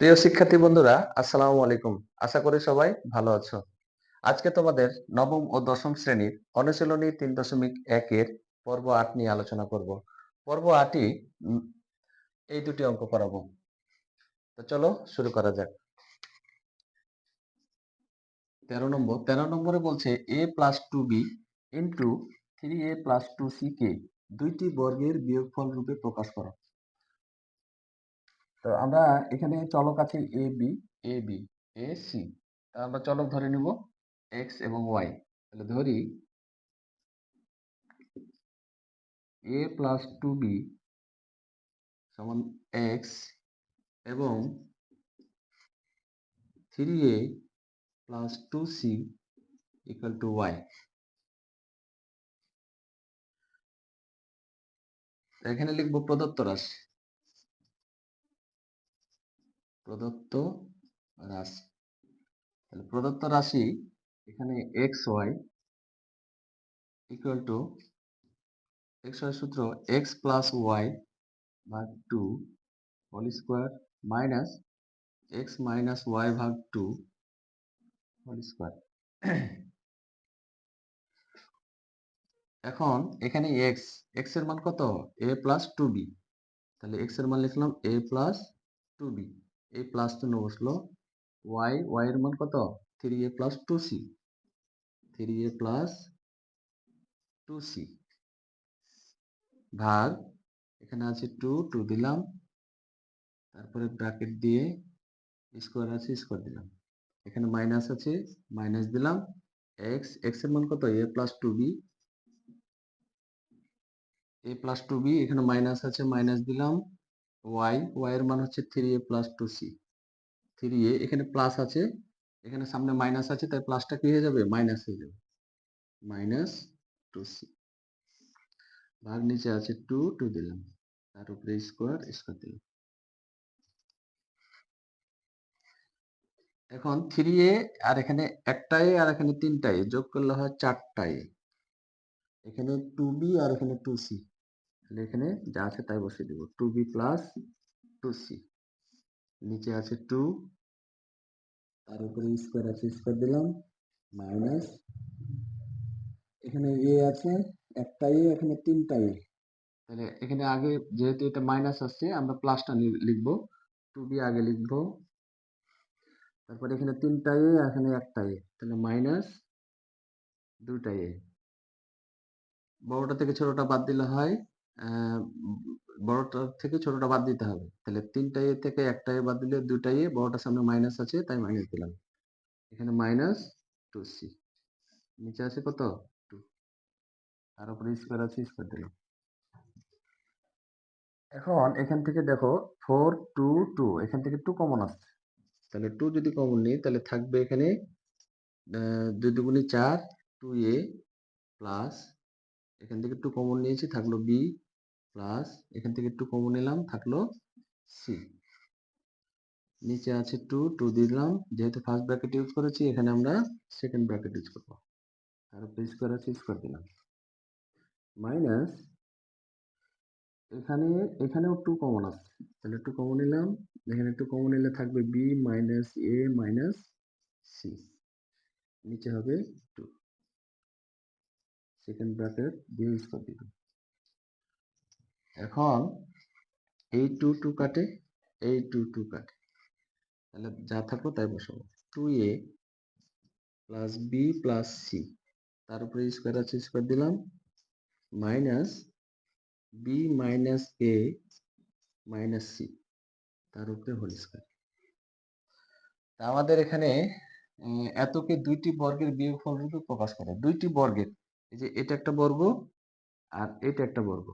প্রিয় শিক্ষার্থী বন্ধুরা, আসসালামু আলাইকুম। আশা করি সবাই ভালো আছো। আজকে তোমাদের নবম ও দশম শ্রেণির অনুশীলনী তিন দশমিক একের পর্ব আট নিয়ে আলোচনা করব। পর্ব আটই এই দুটি অঙ্ক করাবো। তো চলো শুরু করা যাক। তেরো নম্বর, তেরো নম্বরে বলছে A plus two B into three A plus two C কে দুইটি বর্গের বিয়োগফল রূপে প্রকাশ করো। তো আমরা এখানে চলক আছে A B A B A C আমরা চলক ধরে নিব এক্স এবং ওয়াই তাহলে ধরি এ প্লাস টু বি সমান এক্স এবং three A plus two C equal to Y এখানে লিখব প্রদত্ত রাশি। প্রদত্ত রাশি। তাহলে প্রদত্ত রাশি এখানে X Y equal to X Y সূত্র এক্স প্লাস ওয়াই ভাগ two whole square minus X minus Y ভাগ টু হোল স্কোয়ার এখন এখানে এক্স এক্সের মান কত? এ প্লাস টু বি তাহলে এক্সের মান লিখলাম এ প্লাস টু বি এই প্লাস চিহ্ন বসল ওয়াই ওয়াই এর মান কত? Three A plus two C three A plus two C ভাগ, এখানে আছে টু টু দিলাম। তারপরে ব্র্যাকেট দিয়ে স্কোয়ার আছে স্কোয়ার দিলাম। এখানে মাইনাস আছে মাইনাস দিলাম। এক্স এক্সের মান কত? A plus two B A plus two B এখানে মাইনাস আছে মাইনাস দিলাম। ওয়াই ওয়াই এর মান হচ্ছে three A plus two C three A এখানে প্লাস আছে, এখানে সামনে মাইনাস আছে, তাই প্লাসটা কি হয়ে যাবে? মাইনাস হয়ে যাবে। মাইনাস টু সি ভাগ নিচে আছে টু টু দিলাম। তার উপরে স্কোয়ার স্কোয়ার দিলাম। এখন থ্রি এ আর এখানে একটা এ আর এখানে তিনটা এ যোগ করলে হয় চারটা এ এখানে টু বি আর এখানে টু সি তাহলে এখানে যা আছে তাই বসিয়ে দেবো। Two B plus two C নিচে আছে টু তার উপরে স্কোয়ার আছে স্কোয়ার দিলাম মাইনাস এখানে এ আছে, একটা এ এখানে তিনটা এ তাহলে এখানে আগে যেহেতু এটা মাইনাস আসছে, আমরা প্লাসটা লিখব। টু বি আগে লিখব। তারপরে এখানে তিনটা এ এখানে একটা এ তাহলে মাইনাস দুইটা এ বড়টা থেকে ছোটটা বাদ দিলে হয় বড়টা থেকে ছোটটা বাদ দিতে হবে। তাহলে তিনটা এ থেকে একটা এ বাদ দিলে দুইটা এ, বড়টার সামনে মাইনাস আছে, তাই মাইনাস দিলাম। এখানে মাইনাস টু সি নিচে আছে কত? টু তার উপরে স্কোয়ার আছে স্কোয়ার দিলাম। এখন এখান থেকে দেখো ফোর টু টু এখান থেকে টু কমন আসছে তাহলে টু যদি কমন নিই, তাহলে থাকবে এখানে দুই দুগুণি চার টু এ প্লাস এখান থেকে টু কমন নিয়েছি, থাকল বি প্লাস এখান থেকে টু কমন নিলাম, থাকল সি নিচে আছে টু টু দিলাম। যেহেতু ফার্স্ট ব্র্যাকেট ইউজ করেছি, এখানে আমরা সেকেন্ড ব্র্যাকেট ইউজ করব। উপরে স্কোয়ার আছে স্কোয়ার দিলাম। মাইনাস এখানে, এখানেও টু কমন আছে। তাহলে টু কমন নিলাম। এখানে টু কমন নিলে থাকবে B minus A minus C নিচে হবে টু সেকেন্ড ব্র্যাকেট দিয়ে করে দিলাম। এখন এই টু টু কাটে, এই টু টু কাটে। তাহলে যা থাকো তাই বসাবো। Two A plus B plus C তার উপরে স্কোয়ার আছে স্কোয়ার দিলাম। Minus B minus A minus C তার উপরে হোল স্কোয়ার তা আমাদের এখানে এতকে দুইটি বর্গের বিয়োগফল রূপে প্রকাশ করে। দুইটি বর্গের। এই যে এটা একটা বর্গ আর এটা একটা বর্গ।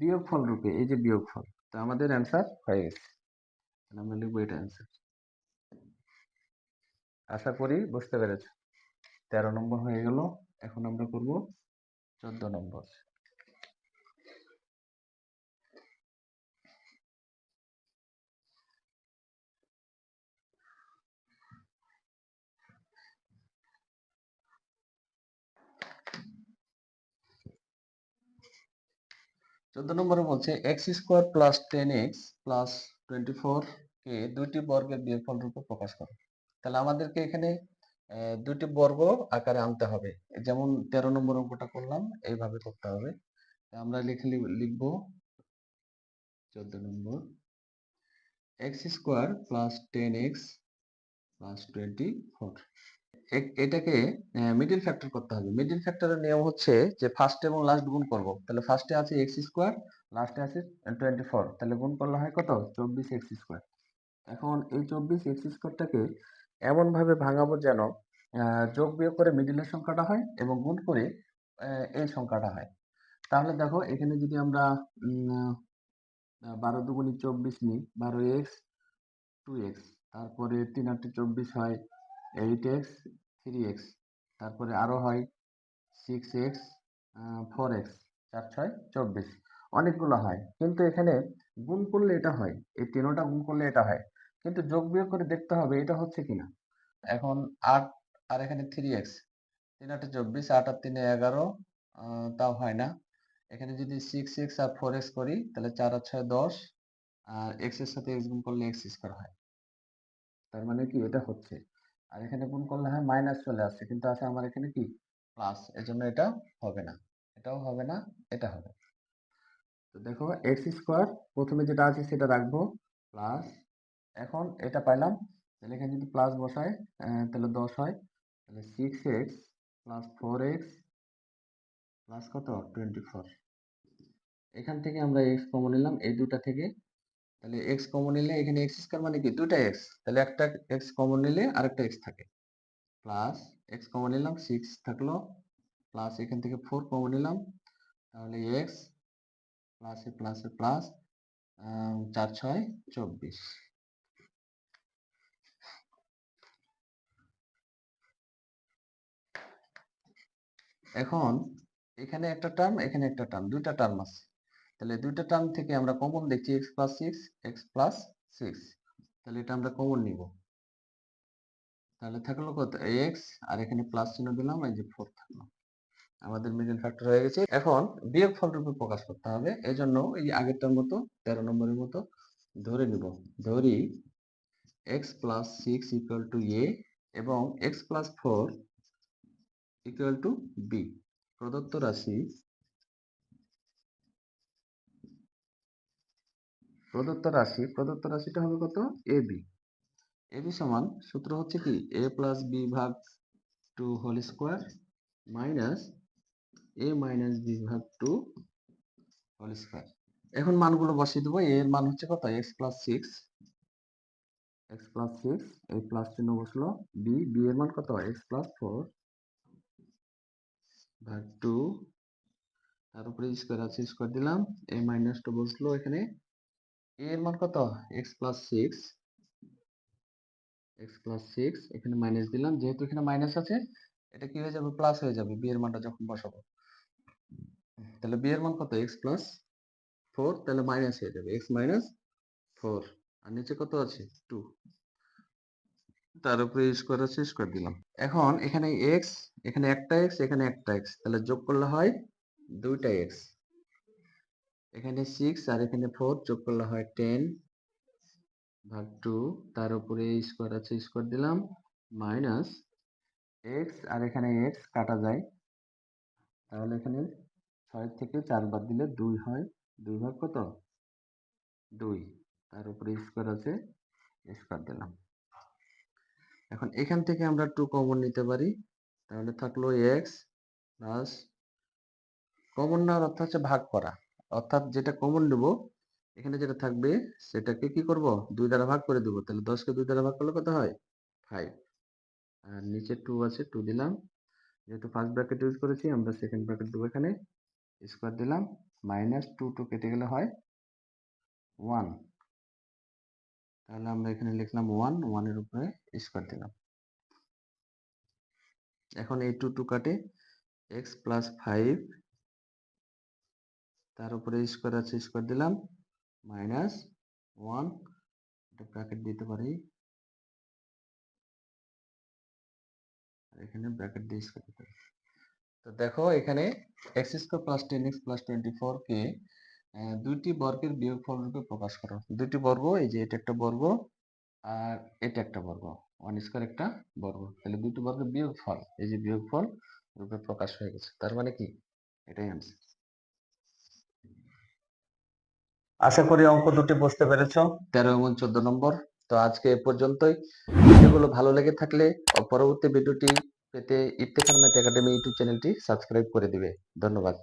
বিয়োগফল রূপে, এই যে বিয়োগফল, তো আমাদের অ্যান্সার হয়ে গেছে। আমরা লিখব এটা অ্যান্সার আশা করি বুঝতে পেরেছ। তেরো নম্বর হয়ে গেল, এখন আমরা করব চোদ্দ নম্বর। চোদ্দ নম্বরে বলছে X square plus ten X plus twenty four কে দুইটি বর্গের বিয়োগফল রূপে প্রকাশ করো। তাহলে আমাদেরকে এখানে দুইটি বর্গ আকারে আনতে হবে। যেমন তেরো নম্বর অঙ্কটা করলাম, এইভাবে করতে হবে। আমরা লিখে লিখব চোদ্দ নম্বর। X square plus ten X plus twenty four. এটাকে মিডিল ফ্যাক্টর করতে হবে। মিডিল ফ্যাক্টরের নিয়ম হচ্ছে যে ফার্স্ট এবং লাস্ট গুণ করব। তাহলে ফার্স্টে আছে এক্স স্কোয়ার লাস্টে আছে টোয়েন্টি ফোর তাহলে গুণ করলে হয় কত? চব্বিশ এক্স স্কোয়ার এখন এই চব্বিশ এক্স স্কোয়ারটাকে এমন ভাবে ভাঙাবো যেন যোগ বিয়োগ করে মিডিলের সংখ্যাটা হয় এবং গুণ করে এই সংখ্যাটা হয়। তাহলে দেখো, এখানে যদি আমরা বারো দুগুণি চব্বিশ নিই, বারো এক্স টু এক্স। তারপরে তিন আটটি চব্বিশ হয় এইট এক্স, থ্রি এক্স, তারপরে আরও হয় সিক্স এক্স ফোর এক্স, চার, ছয়, চব্বিশ, অনেকগুলো হয়। কিন্তু এখানে গুণ করলে এটা হয়, এই তিনোটা গুণ করলে এটা হয়। কিন্তু যোগ বিয়োগ করে দেখতে হবে এটা হচ্ছে কিনা। এখন আট, আর এখানে থ্রি এক্স, তিন আটে চব্বিশ, আট আর তিনে এগারো তাও হয় না। এখানে যদি সিক্স এক্স আর ফোর এক্স করি, তাহলে চার আর ছয় দশ, আর এক্সের সাথে এক্স গুণ করলে এক্স স্কোয়ার হয়। তার মানে কি? এটা হচ্ছে। আর এখানে গুণ করলে হয় মাইনাস চলে আসছে। কিন্তু আছে আমার এখানে কি? প্লাস এর জন্য এটা হবে না। এটাও হবে না এটা হবে। তো দেখো এক্স স্কোয়ার প্রথমে যেটা আছে সেটা রাখব প্লাস এখন এটা পাইলাম তাহলে এখানে যদি প্লাস আহ, তাহলে দশ হয়। তাহলে six X plus four X plus কত? টোয়েন্টি ফোর এখান থেকে আমরা এক্স কমন নিলাম এই দুটা থেকে তাহলে এক্স কমন নিলে এখানে এক্স স্কোয়ার মানে কি? দুটা এক্স তাহলে একটা এক্স কমন নিলে আরেকটা এক্স থাকে। প্লাস এক্স কমন নিলাম সিক্স থাকল। প্লাস এখান থেকে ফোর কমন নিলাম। তাহলে এক্স প্লাসে প্লাসে প্লাস চার, ছয়, চব্বিশ। এখন এখানে একটা টার্ম এখানে একটা টার্ম দুইটা টার্ম আছে। তাহলে দুইটা টার্ম থেকে আমরা কমন দেখছি X plus six X plus six তাহলে এটা আমরা কমন নিব। তাহলে থাকল কত? এক্স আর এখানে প্লাস চিহ্ন দিলাম, এই যে ফোর থাকল। আমাদের মিডল ফ্যাক্টর হয়ে গেছে। এখন বিয়োগ ফল রূপে প্রকাশ করতে হবে। এই যে আগেরটার মতো, তেরো নম্বরের মতো, ধরে নিব। ধরি X plus six equal to A এবং X plus four equal to B প্রদত্ত রাশি প্রদত্ত রাশি, প্রদত্ত রাশিটা হবে কত? এ বি এ বি সমান সূত্র হচ্ছে কি? এ প্লাস বি ভাগ two whole square minus A minus B ভাগ টু হোল স্কোয়ার এখন মানগুলো বসিয়ে দেবো। এর মান হচ্ছে কত? X plus six X plus six এই প্লাস চিহ্ন বসল। বি বি এর মান কত? এক্স প্লাস ফোর ভাগ টু তার উপরে স্কোয়ার আছে স্কোয়ার দিলাম। এ মাইনাস টু বসল এখানে। এর মান কত? X plus six X plus six এখানে মাইনাস দিলাম। যেহেতু এখানে মাইনাস আছে, এটা কি হয়ে যাবে? প্লাস হয়ে যাবে বি এর মানটা যখন বসাবো। তাহলে বি এর মান কত? এক্স প্লাস ফোর তাহলে মাইনাস হয়ে যাবে। এক্স মাইনাস ফোর আর নিচে কত আছে? টু তার উপরে স্কোয়ার আছে স্কোয়ার দিলাম। এখন এখানে এক্স এখানে একটা এক্স এখানে একটা এক্স তাহলে যোগ করলে হয় দুইটা এক্স এখানে সিক্স আর এখানে ফোর যোগ করলে হয় টেন ভাগ টু তার উপরে স্কোয়ার আছে স্কোয়ার দিলাম মাইনাস এক্স আর এখানে এক্স কাটা যায়। তাহলে এখানে ছয় থেকে চার বাদ দিলে দুই হয়, দুই ভাগ কত? দুই। তার উপরে স্কোয়ার আছে স্কোয়ার দিলাম। এখন এখান থেকে আমরা টু কমন নিতে পারি। তাহলে থাকল এক্স প্লাস কমন নেওয়ার অর্থ হচ্ছে ভাগ করা। অর্থাৎ যেটা কমন নেব, এখানে যেটা থাকবে, সেটাকে কি করব? দুই দ্বারা ভাগ করে দেবো। তাহলে দশকে দুই দ্বারা ভাগ করলে কত হয়? ফাইভ আর নিচে টু আছে টু দিলাম। যেহেতু ফার্স্ট ব্র্যাকেট ইউজ করেছি, আমরা সেকেন্ড ব্র্যাকেট দেবো এখানে। স্কোয়ার দিলাম। মাইনাস টু টু কেটে গেলে হয় ওয়ান তাহলে আমরা এখানে লিখলাম ওয়ান ওয়ানের উপরে স্কোয়ার দিলাম। এখন এই টু টু কাটে। এক্স প্লাস ফাইভ তার উপরে স্কোয়ার আছে স্কোয়ার দিলাম মাইনাস ওয়ান এটা ব্র্যাকেট দিতে পারি। এখানে ব্র্যাকেট দিয়ে স্কোয়ার দিতে পারি তো দেখো, এখানে X square plus ten X plus twenty four কে দুইটি বর্গের বিয়োগফল রূপে প্রকাশ করো। দুইটি বর্গ, এই যে এটা একটা বর্গ, আর এটা একটা বর্গ ওয়ান স্কোয়ার একটা বর্গ। তাহলে দুটো বর্গের বিয়োগ ফল এই যে বিয়োগ ফল রূপে প্রকাশ হয়ে গেছে। তার মানে কি? এটাই আনসার আশা করি অঙ্ক দুটি বুঝতে পেরেছ। তেরো এবং চোদ্দ নম্বর। তো আজকে এ পর্যন্তই। ভিডিওগুলো ভালো লেগে থাকলে পরবর্তী ভিডিওটি পেতে ইফতেখার ম্যাথ একাডেমি ইউটিউব চ্যানেলটি সাবস্ক্রাইব করে দিবে। ধন্যবাদ।